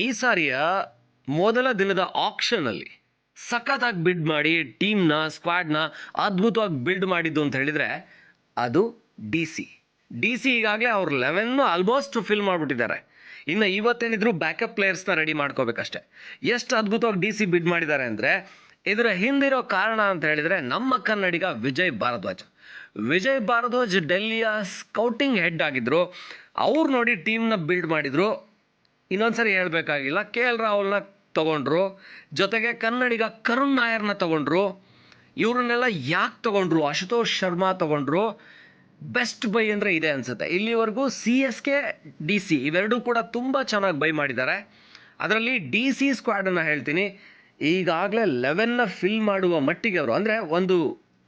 ಈ ಸಾರಿಯ ಮೊದಲ ದಿನದ ಆಕ್ಷನಲ್ಲಿ ಸಖತ್ತಾಗಿ ಬಿಲ್ಡ್ ಮಾಡಿ ಟೀಮ್ನ ಸ್ಕ್ವಾಡ್ನ ಅದ್ಭುತವಾಗಿ ಬಿಲ್ಡ್ ಮಾಡಿದ್ದು ಅಂತ ಹೇಳಿದರೆ ಅದು ಡಿ ಸಿ ಡಿ ಸಿ ಈಗಾಗಲೇ ಅವ್ರ ಲೆವೆನ್ನು ಆಲ್ಮೋಸ್ಟ್ ಫಿಲ್ ಮಾಡಿಬಿಟ್ಟಿದ್ದಾರೆ. ಇನ್ನು ಇವತ್ತೇನಿದ್ರು ಬ್ಯಾಕಪ್ ಪ್ಲೇಯರ್ಸ್ನ ರೆಡಿ ಮಾಡ್ಕೋಬೇಕಷ್ಟೆ. ಎಷ್ಟು ಅದ್ಭುತವಾಗಿ ಡಿ ಸಿ ಬಿಡ್ ಮಾಡಿದ್ದಾರೆ ಅಂದರೆ, ಇದರ ಹಿಂದಿರೋ ಕಾರಣ ಅಂತ ಹೇಳಿದರೆ ನಮ್ಮ ಕನ್ನಡಿಗ ವಿಜಯ್ ಭಾರದ್ವಾಜ್. ವಿಜಯ್ ಭಾರದ್ವಾಜ್ ಡೆಲ್ಲಿಯ ಸ್ಕೌಟಿಂಗ್ ಹೆಡ್ ಆಗಿದ್ರು. ಅವ್ರು ನೋಡಿ ಟೀಮ್ನ ಬಿಲ್ಡ್ ಮಾಡಿದರು. ಇನ್ನೊಂದ್ಸರಿ ಹೇಳಬೇಕಾಗಿಲ್ಲ. ಕೆ ಎಲ್ ರಾಹುಲ್ನ ತಗೊಂಡ್ರು, ಜೊತೆಗೆ ಕನ್ನಡಿಗ ಕರುಣ್ ನಾಯರ್ನ ತಗೊಂಡ್ರು, ಇವ್ರನ್ನೆಲ್ಲ ಯಾಕೆ ತಗೊಂಡ್ರು? ಅಶುತೋಷ್ ಶರ್ಮಾ ತಗೊಂಡ್ರು. ಬೆಸ್ಟ್ ಬೈ ಅಂದರೆ ಇದೆ ಅನಿಸುತ್ತೆ. ಇಲ್ಲಿವರೆಗೂ C S K, D C ಇವೆರಡೂ ಕೂಡ ತುಂಬ ಚೆನ್ನಾಗಿ ಬೈ ಮಾಡಿದ್ದಾರೆ. ಅದರಲ್ಲಿ ಡಿ ಸಿ ಸ್ಕ್ವಾಡನ್ನು ಹೇಳ್ತೀನಿ. ಈಗಾಗಲೇ ಲೆವೆನ್ನ ಫಿಲ್ ಮಾಡುವ ಮಟ್ಟಿಗೆ ಅವರು, ಅಂದರೆ ಒಂದು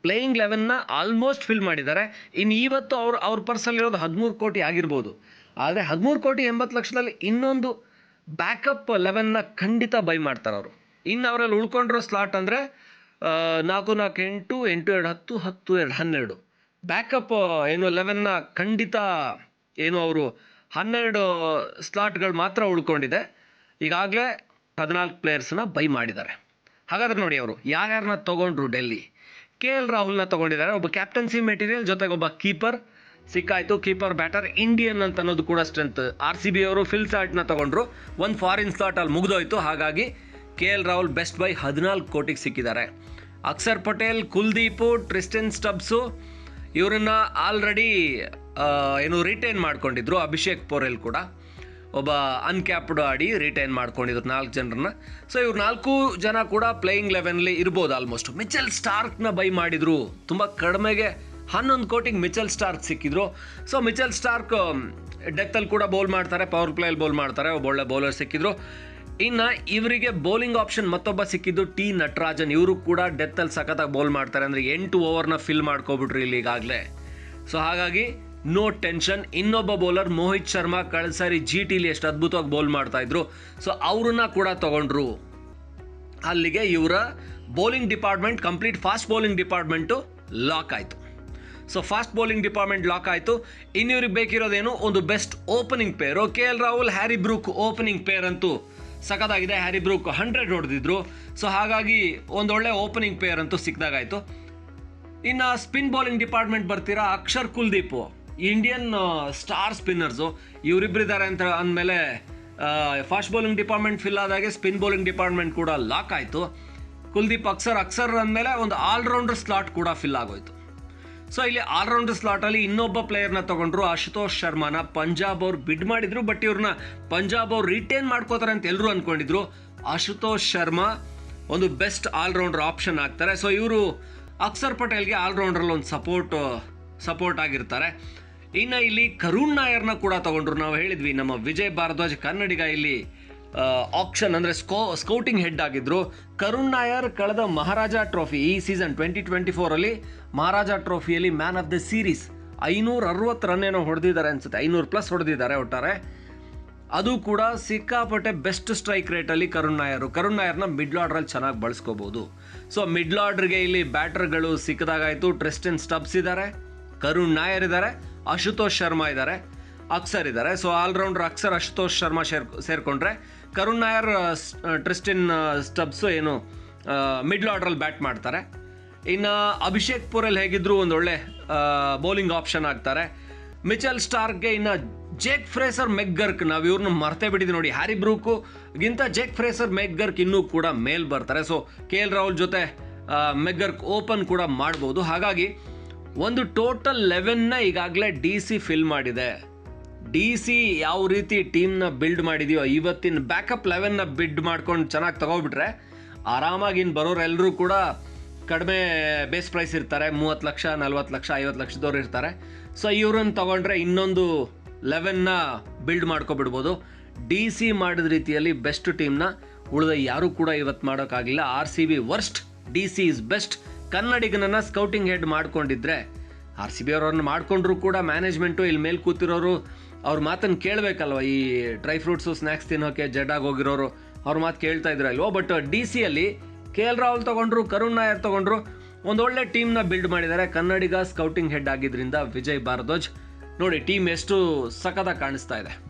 ಪ್ಲೇಯಿಂಗ್ ಲೆವೆನ್ನ ಆಲ್ಮೋಸ್ಟ್ ಫಿಲ್ ಮಾಡಿದ್ದಾರೆ. ಇನ್ನು ಇವತ್ತು ಅವ್ರು, ಅವ್ರ ಪರ್ಸಲ್ಲಿರೋದು ಹದಿಮೂರು ಕೋಟಿ ಆಗಿರ್ಬೋದು. ಆದರೆ ಹದಿಮೂರು ಕೋಟಿ ಎಂಬತ್ತು ಲಕ್ಷದಲ್ಲಿ ಇನ್ನೊಂದು ಬ್ಯಾಕಪ್ ಲೆವೆನ್ನ ಖಂಡಿತ ಬೈ ಮಾಡ್ತಾರೆ ಅವರು. ಇನ್ನು ಅವರಲ್ಲಿ ಉಳ್ಕೊಂಡಿರೋ ಸ್ಲಾಟ್ ಅಂದರೆ ನಾಲ್ಕು ನಾಲ್ಕು, ಎಂಟು ಎಂಟು, ಎರಡು, ಹತ್ತು ಹತ್ತು, ಎರಡು, ಹನ್ನೆರಡು. ಬ್ಯಾಕಪ್ ಏನು ಲೆವೆನ್ನ ಖಂಡಿತ ಏನು ಅವರು ಹನ್ನೆರಡು ಸ್ಲಾಟ್ಗಳು ಮಾತ್ರ ಉಳ್ಕೊಂಡಿದೆ. ಈಗಾಗಲೇ ಹದಿನಾಲ್ಕು ಪ್ಲೇಯರ್ಸನ್ನ ಬೈ ಮಾಡಿದ್ದಾರೆ. ಹಾಗಾದ್ರೆ ನೋಡಿ ಅವರು ಯಾರ್ಯಾರನ್ನ ತೊಗೊಂಡ್ರು ಡೆಲ್ಲಿ ಕೆ ಎಲ್ ರಾಹುಲ್ನ ತೊಗೊಂಡಿದ್ದಾರೆ. ಒಬ್ಬ ಕ್ಯಾಪ್ಟನ್ಸಿ ಮೆಟೀರಿಯಲ್ ಜೊತೆಗೆ ಒಬ್ಬ ಕೀಪರ್ ಸಿಕ್ಕಾಯ್ತು. ಕೀಪರ್ ಬ್ಯಾಟರ್ ಇಂಡಿಯನ್ ಅಂತ ಅನ್ನೋದು ಕೂಡ ಸ್ಟ್ರೆಂತ್ ಆರ್ ಸಿ ಬಿ ಅವರು ಫಿಲ್ ಸಾರ್ಟ್ನ ತಗೊಂಡ್ರು. ಒಂದು ಫಾರಿನ್ ಸ್ಲಾಟ್ ಅಲ್ಲಿ ಮುಗಿದೋಯ್ತು. ಹಾಗಾಗಿ K L Rahul best buy ಹದಿನಾಲ್ಕು ಕೋಟಿಗೆ ಸಿಕ್ಕಿದ್ದಾರೆ. ಅಕ್ಷರ್ ಪಟೇಲ್ ಕುಲ್ದೀಪು ಟ್ರಿಸ್ಟನ್ ಸ್ಟಬ್ಸು ಇವರನ್ನ ಆಲ್ರೆಡಿ ಏನು ರಿಟೈನ್ ಮಾಡ್ಕೊಂಡಿದ್ರು. ಅಭಿಷೇಕ್ ಪೋರೆಲ್ ಕೂಡ. ಒಬ್ಬ ಅನ್ಕ್ಯಾಪ್ಡ್ ಆಡಿ ರಿಟೈನ್ ಮಾಡ್ಕೊಂಡಿದ್ರು ನಾಲ್ಕು ಜನರನ್ನ. ಸೊ ಇವ್ರು ನಾಲ್ಕು ಜನ ಕೂಡ ಪ್ಲೇಯಿಂಗ್ ಲೆವೆನ್ಲಿ ಇರ್ಬೋದು ಆಲ್ಮೋಸ್ಟ್ ಮಿಚೆಲ್ ಸ್ಟಾರ್ಕ್ನ ಬೈ ಮಾಡಿದ್ರು. ತುಂಬ ಕಡಿಮೆಗೆ ಹನ್ನೊಂದು ಕೋಟಿಗೆ ಮಿಚಲ್ ಸ್ಟಾರ್ಕ್ ಸಿಕ್ಕಿದ್ರು. ಸೊ ಮಿಚಲ್ ಸ್ಟಾರ್ಕ್ ಡೆತ್ತಲ್ಲಿ ಕೂಡ ಬೌಲ್ ಮಾಡ್ತಾರೆ, ಪವರ್ ಪ್ಲೇಯಲ್ಲಿ ಬೌಲ್ ಮಾಡ್ತಾರೆ, ಒಬ್ಬ ಒಳ್ಳೆ ಬೌಲರ್ ಸಿಕ್ಕಿದ್ರು. ಇನ್ನು ಇವರಿಗೆ ಬೌಲಿಂಗ್ ಆಪ್ಷನ್ ಮತ್ತೊಬ್ಬ ಸಿಕ್ಕಿದ್ದು ಟಿ ನಟರಾಜನ್. ಇವರು ಕೂಡ ಡೆತ್ತಲ್ಲಿ ಸಖತ್ತಾಗಿ ಬೌಲ್ ಮಾಡ್ತಾರೆ, ಅಂದರೆ ಎಂಟು ಓವರ್ನ ಫಿಲ್ ಮಾಡ್ಕೊಬಿಟ್ರು ಇಲ್ಲಿ ಈಗಾಗಲೇ. ಸೊ ಹಾಗಾಗಿ ನೋ ಟೆನ್ಷನ್. ಇನ್ನೊಬ್ಬ ಬೌಲರ್ ಮೋಹಿತ್ ಶರ್ಮಾ ಕಳೆದ ಸಾರಿ ಜಿ ಟಿಲಿ ಎಷ್ಟು ಅದ್ಭುತವಾಗಿ ಬೌಲ್ ಮಾಡ್ತಾ ಇದ್ರು. ಸೊ ಅವ್ರನ್ನ ಕೂಡ ತಗೊಂಡ್ರು. ಅಲ್ಲಿಗೆ ಇವರ bowling department, complete fast bowling department lock ಆಯಿತು. So fast bowling department lock ಆಯಿತು. ಇನ್ನು ಇವ್ರಿಗೆ ಬೇಕಿರೋದೇನು? ಒಂದು best opening pair K L Rahul Harry Brook opening pair ಅಂತೂ ಸಖತ್ತಾಗಿದೆ. ಹ್ಯಾರಿ ಬ್ರೂಕ್ ಹಂಡ್ರೆಡ್ ಹೊಡೆದಿದ್ರು. ಸೊ ಹಾಗಾಗಿ ಒಂದೊಳ್ಳೆ ಓಪನಿಂಗ್ ಪೇರ್ ಅಂತೂ ಸಿಕ್ದಾಗಾಯಿತು. ಇನ್ನು ಸ್ಪಿನ್ ಬೌಲಿಂಗ್ ಡಿಪಾರ್ಟ್ಮೆಂಟ್ ಬರ್ತೀರಾ? Akshar Kuldeep Indian star spinners ಇವರಿಬ್ಬರಿದ್ದಾರೆ ಅಂತ ಅಂದಮೇಲೆ ಫಾಸ್ಟ್ ಬೌಲಿಂಗ್ ಡಿಪಾರ್ಟ್ಮೆಂಟ್ ಫಿಲ್ ಆದಾಗೆ ಸ್ಪಿನ್ ಬೌಲಿಂಗ್ ಡಿಪಾರ್ಟ್ಮೆಂಟ್ ಕೂಡ ಲಾಕ್ ಆಯಿತು. ಕುಲ್ದೀಪ್ ಅಕ್ಸರ್ ಅಕ್ಸರ್ ಅಂದಮೇಲೆ ಒಂದು ಆಲ್ರೌಂಡರ್ ಸ್ಲಾಟ್ ಕೂಡ ಫಿಲ್ ಆಗೋಯ್ತು. ಸೊ ಇಲ್ಲಿ ಆಲ್ರೌಂಡರ್ ಸ್ಲಾಟಲ್ಲಿ ಇನ್ನೊಬ್ಬ ಪ್ಲೇಯರ್ನ ತಗೊಂಡ್ರು ಅಶುತೋಷ್ ಶರ್ಮಾನ. ಪಂಜಾಬ್ ಅವ್ರು ಬಿಡ್ ಮಾಡಿದ್ರು ಬಟ್ ಇವ್ರನ್ನ ಪಂಜಾಬ್ ಅವ್ರು ರಿಟೈನ್ ಮಾಡ್ಕೋತಾರೆ ಅಂತ ಎಲ್ಲರೂ ಅಂದ್ಕೊಂಡಿದ್ರು ಅಶುತೋಷ್ ಶರ್ಮಾ ಒಂದು ಬೆಸ್ಟ್ ಆಲ್ರೌಂಡರ್ ಆಪ್ಷನ್ ಆಗ್ತಾರೆ. ಸೊ ಇವರು ಅಕ್ಷರ್ ಪಟೇಲ್ಗೆ ಆಲ್ರೌಂಡ್ರಲ್ಲಿ ಒಂದು ಸಪೋರ್ಟ್ ಸಪೋರ್ಟ್ ಆಗಿರ್ತಾರೆ. ಇನ್ನು ಇಲ್ಲಿ ಕರುಣ್ ನಾಯರ್ನ ಕೂಡ ತಗೊಂಡ್ರು. ನಾವು ಹೇಳಿದ್ವಿ, ನಮ್ಮ ವಿಜಯ್ ಭಾರದ್ವಾಜ್ ಕನ್ನಡಿಗ ಇಲ್ಲಿ ಆಕ್ಷನ್ ಅಂದರೆ ಸ್ಕೋ ಸ್ಕೌಟಿಂಗ್ ಹೆಡ್ ಆಗಿದ್ರು. ಕರುಣ್ ನಾಯರ್ ಕಳೆದ ಮಹಾರಾಜ ಟ್ರೋಫಿ ಈ ಸೀಸನ್ ಟ್ವೆಂಟಿ ಟ್ವೆಂಟಿ ಫೋರಲ್ಲಿ ಮಹಾರಾಜ ಟ್ರೋಫಿಯಲ್ಲಿ ಮ್ಯಾನ್ ಆಫ್ ದ ಸೀರೀಸ್ ಐನೂರ ಅರವತ್ತು ರನ್ ಏನೋ ಹೊಡೆದಿದ್ದಾರೆ ಅನ್ಸುತ್ತೆ. ಐನೂರು ಪ್ಲಸ್ ಹೊಡೆದಿದ್ದಾರೆ ಒಟ್ಟಾರೆ. ಅದು ಕೂಡ ಸಿಕ್ಕಾಪಟ್ಟೆ ಬೆಸ್ಟ್ ಸ್ಟ್ರೈಕ್ ರೇಟಲ್ಲಿ ಕರುಣ್ ನಾಯರು. ಕರುಣ್ ನಾಯರ್ನ ಮಿಡ್ಲ್ ಆರ್ಡ್ರಲ್ಲಿ ಚೆನ್ನಾಗಿ ಬಳಸ್ಕೋಬೋದು. ಸೊ ಮಿಡ್ಲ್ ಆರ್ಡ್ರಿಗೆ ಇಲ್ಲಿ ಬ್ಯಾಟರ್ಗಳು ಸಿಕ್ಕದಾಗಾಯಿತು. ಟ್ರೆಸ್ಟನ್ ಸ್ಟಬ್ಸ್ ಇದ್ದಾರೆ. ಕರುಣ್ ನಾಯರ್ ಇದ್ದಾರೆ. ಅಶುತೋಷ್ ಶರ್ಮಾ ಇದ್ದಾರೆ. ಅಕ್ಸರ್ ಇದ್ದಾರೆ. ಸೊ ಆಲ್ರೌಂಡರ್ ಅಕ್ಸರ್ ಅಶುತೋಷ್ ಶರ್ಮಾ ಸೇರ್, ಸೇರಿಕೊಂಡ್ರೆ ಕರುಣ್ ನಾಯರ್ ಟ್ರಿಸ್ಟಿನ್ ಸ್ಟಬ್ಸು ಏನು ಮಿಡ್ಲ್ ಆರ್ಡ್ರಲ್ಲಿ ಬ್ಯಾಟ್ ಮಾಡ್ತಾರೆ. ಇನ್ನು ಅಭಿಷೇಕ್ ಪುರೆಲ್ ಹೇಗಿದ್ರು ಒಂದು ಒಳ್ಳೆ ಬೌಲಿಂಗ್ ಆಪ್ಷನ್ ಆಗ್ತಾರೆ. ಮಿಚೆಲ್ ಸ್ಟಾರ್ಕ್ಗೆ ಇನ್ನು ಜೇಕ್ ಫ್ರೇಸರ್ ಮೆಗ್ಗರ್ಕ್ ನಾವು ಇವ್ರನ್ನ ಮರ್ತೇ ಬಿಟ್ಟಿದ್ದೀವಿ ನೋಡಿ. ಹ್ಯಾರಿ ಬ್ರೂಕು ಗಿಂತ ಜೇಕ್ ಫ್ರೇಸರ್ ಮೆಗ್ಗರ್ಕ್ ಇನ್ನೂ ಕೂಡ ಮೇಲ್ ಬರ್ತಾರೆ. ಸೊ ಕೆ ಎಲ್ ರಾಹುಲ್ ಜೊತೆ ಮೆಗ್ಗರ್ಕ್ ಓಪನ್ ಕೂಡ ಮಾಡ್ಬೋದು. ಹಾಗಾಗಿ, ಒಂದು ಟೋಟಲ್ ಲೆವೆನ್ನ ಈಗಾಗಲೇ ಡಿ ಸಿ ಫಿಲ್ ಮಾಡಿದೆ. ಡಿ ಸಿ ಯಾವ ರೀತಿ ಟೀಮ್ನ ಬಿಲ್ಡ್ ಮಾಡಿದೆಯೋ, ಇವತ್ತಿನ ಬ್ಯಾಕಪ್ ಲೆವೆನ್ನ ಬಿಡ್ ಮಾಡ್ಕೊಂಡು ಚೆನ್ನಾಗಿ ತಗೋಬಿಟ್ರೆ, ಆರಾಮಾಗಿ ಇನ್ನು ಬರೋರೆಲ್ಲರೂ ಕೂಡ ಕಡಿಮೆ ಬೇಸ್ ಪ್ರೈಸ್ ಇರ್ತಾರೆ, ಮೂವತ್ತು ಲಕ್ಷ, ನಲ್ವತ್ತು ಲಕ್ಷ, ಐವತ್ತು ಲಕ್ಷದವ್ರು ಇರ್ತಾರೆ. ಸೊ, ಇವ್ರನ್ನ ತೊಗೊಂಡ್ರೆ ಇನ್ನೊಂದು ಲೆವೆನ್ನ ಬಿಲ್ಡ್ ಮಾಡ್ಕೊಬಿಡ್ಬೋದು. ಡಿ ಸಿ ಮಾಡಿದ ರೀತಿಯಲ್ಲಿ ಬೆಸ್ಟ್ ಟೀಮ್ನ, ಉಳಿದ ಯಾರೂ ಕೂಡ ಇವತ್ತು ಮಾಡೋಕ್ಕಾಗಿಲ್ಲ. R C B worst, D C is best. ಕನ್ನಡಿಗನನ್ನ scouting head ಮಾಡ್ಕೊಂಡಿದ್ರೆ, ಆರ್ ಸಿ ಬಿ ಅವ್ರನ್ನ ಮಾಡಿಕೊಂಡ್ರು ಕೂಡ ಮ್ಯಾನೇಜ್ಮೆಂಟು ಇಲ್ಲಿ ಮೇಲೆ ಕೂತಿರೋರು ಅವ್ರ ಮಾತನ್ನು ಕೇಳಬೇಕಲ್ವ ಈ ಡ್ರೈ ಫ್ರೂಟ್ಸು ಸ್ನ್ಯಾಕ್ಸ್ ತಿನ್ನೋಕೆ ಜಡ್ಡಾಗಿ ಹೋಗಿರೋರು? ಅವ್ರ ಮಾತು ಕೇಳ್ತಾ ಇದ್ರಲ್ವೋ ಬಟ್ ಡಿ ಸಿಯಲ್ಲಿ ಕೆ ಎಲ್ ರಾಹುಲ್ ತಗೊಂಡ್ರು, ಕರುಣ್ ನಾಯರ್ ತಗೊಂಡ್ರು ಒಂದೊಳ್ಳೆ ಟೀಮ್ನ ಬಿಲ್ಡ್ ಮಾಡಿದ್ದಾರೆ ಕನ್ನಡಿಗ ಸ್ಕೌಟಿಂಗ್ ಹೆಡ್ ಆಗಿದ್ದರಿಂದ ವಿಜಯ್ ಭಾರದ್ವಾಜ್. ನೋಡಿ ಟೀಮ್ ಎಷ್ಟು ಸಖತ್ತಾಗಿ ಕಾಣಿಸ್ತಾ ಇದೆ.